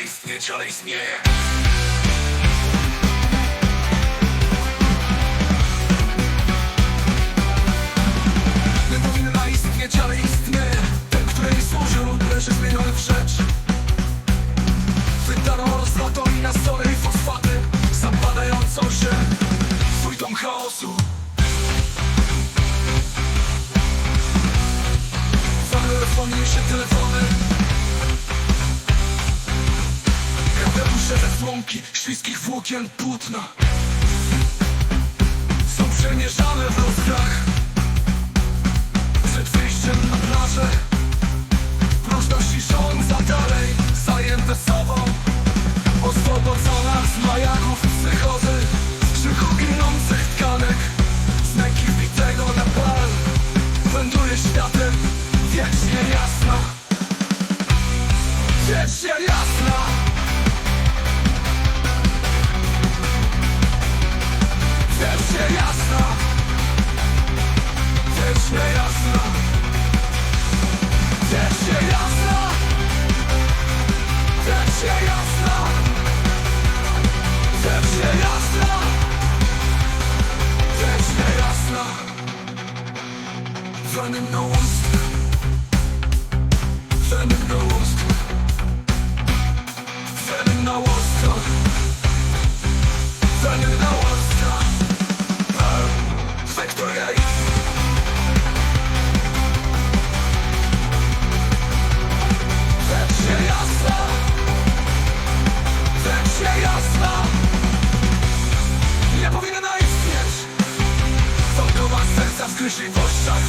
istnieje. Nie powinna istnieć, ale istnieje. Ten, który nie służy lub leży zmieniony w rzecz. Wydano rozlotą i na stole i fosfaty. Zapadającą się Twój dom chaosu Słomki, śliskich włókien płótna. Są przemierzane w rozgrach Przed wyjściem na plażę. Próżność cisząca dalej Zajęte sobą. Oswobodzona z majaków psychozy krzyku ginących tkanek. Z męki wbitego na pal. Wędruje światem Wiecznie jasna. Wiecznie jasna Przenik ust ust Rzecz się jasna Rzecz się jasna Nie powinna istnieć. Fałdowa serca w skryśliwościach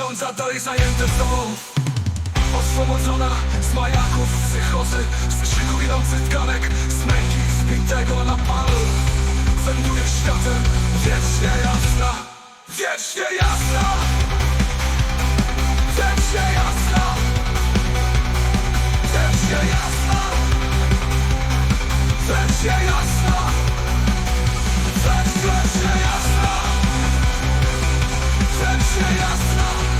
Różności rządza dalej zajęte sobą Oswobodzona z majaków psychozy Z krzyku tkanek Z męki zbitego na pal. Wędruje światem Wiecznie jasna Wiecznie jasna. Wiecznie jasna. Wiecznie jasna. Wiecznie jasna. Wiecznie jasna Her şey asla.